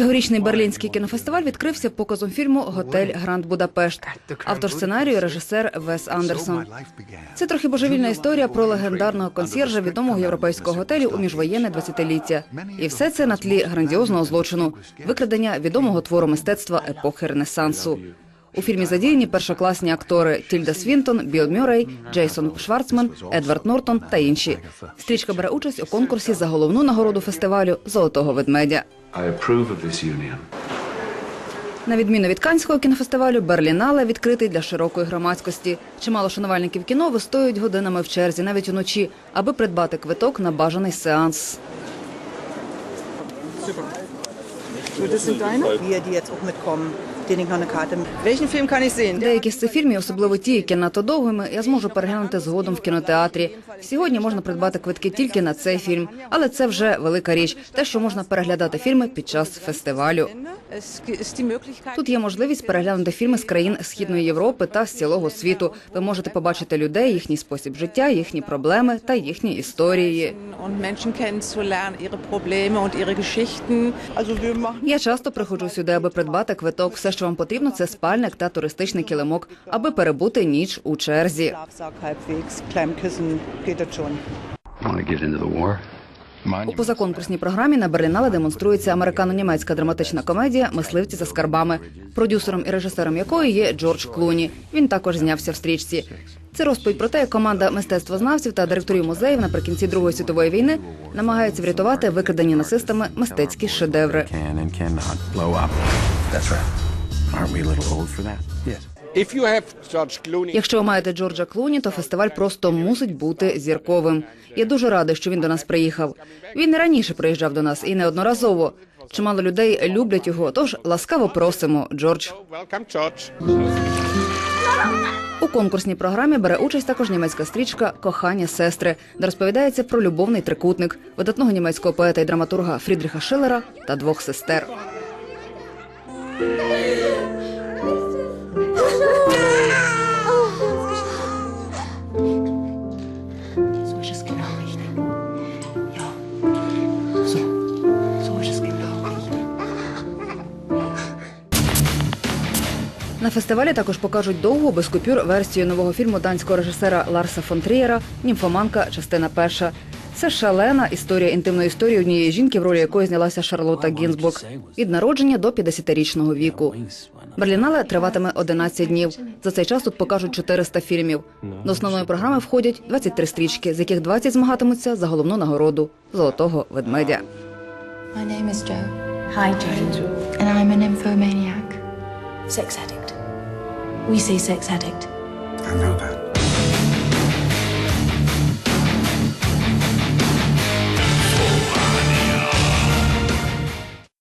Цьогорічний берлінський кінофестиваль відкрився показом фільму Готель Гранд Будапешт. Автор сценарію режисер Вес Андерсон. Це трохи божевільна історія про легендарного консьєржа відомого європейського готелю у міжвоєнне 20-ліття. І все це на тлі грандіозного злочину викрадення відомого твору мистецтва епохи Ренесансу. У фільмі задіяні першокласні актори Тільда Свінтон, Білл Мюррей, Джейсон Шварцман, Едвард Нортон та інші. Стрічка бере участь у конкурсі за головну нагороду фестивалю Золотого ведмедя. На відміну від Канського кінофестивалю, Берлінале відкритий для широкої громадськості. Чимало шанувальників кіно вистоюють годинами в черзі, навіть уночі, аби придбати квиток на бажаний сеанс. So, Welchen Film kann ich sehen? Деякі з цих фільмів, особливо ті, які надто довгими, я зможу переглянути згодом в кінотеатрі. Сьогодні можна придбати квитки тільки на цей фільм, але це вже велика річ. Те, що можна переглядати фільми під час фестивалю. Тут є можливість переглянути фільми з країн Східної Європи та з цілого світу. Ви можете побачити людей, їхній спосіб життя, їхні проблеми та їхні історії. Я часто приходжу сюди, аби придбати квиток. Все, що вам потрібно, це спальник та туристичний килимок, аби перебути ніч у черзі. У позаконкурсній програмі на Берлінале демонструється американо-німецька драматична комедія Мисливці за скарбами, продюсером і режисером якої є Джордж Клуні. Він також знявся в стрічці. Це розповідь про те, як команда мистецтвознавців та директорів музеїв наприкінці Другої світової війни намагаються врятувати викрадені нацистами мистецькі шедеври. Якщо ви маєте Джорджа Клуні, то фестиваль просто мусить бути зірковим. Я дуже радий, що він до нас приїхав. Він і раніше приїжджав до нас і неодноразово. Чимало людей люблять його, тож ласкаво просимо, Джордж. welcome, У конкурсній програмі бере участь також німецька стрічка Кохання сестри, де розповідається про любовний трикутник видатного німецького поета і драматурга Фрідріха Шиллера та двох сестер. На фестивалі також покажуть довгу без купюр версію нового фільму данського режисера Ларса фон Трієра Німфоманка, частина перша. Це шалена історія інтимної історії однієї жінки, в ролі якої знялася Шарлота Гінзбург від народження до 50-річного віку. Берлінале триватиме 11 днів. За цей час тут покажуть 400 фільмів. До основної програми входять 23 стрічки, з яких 20 змагатимуться за головну нагороду золотого ведмедя. My name is Joe. Hi, Joe. And I'm an addict. We say sex addict. I know that.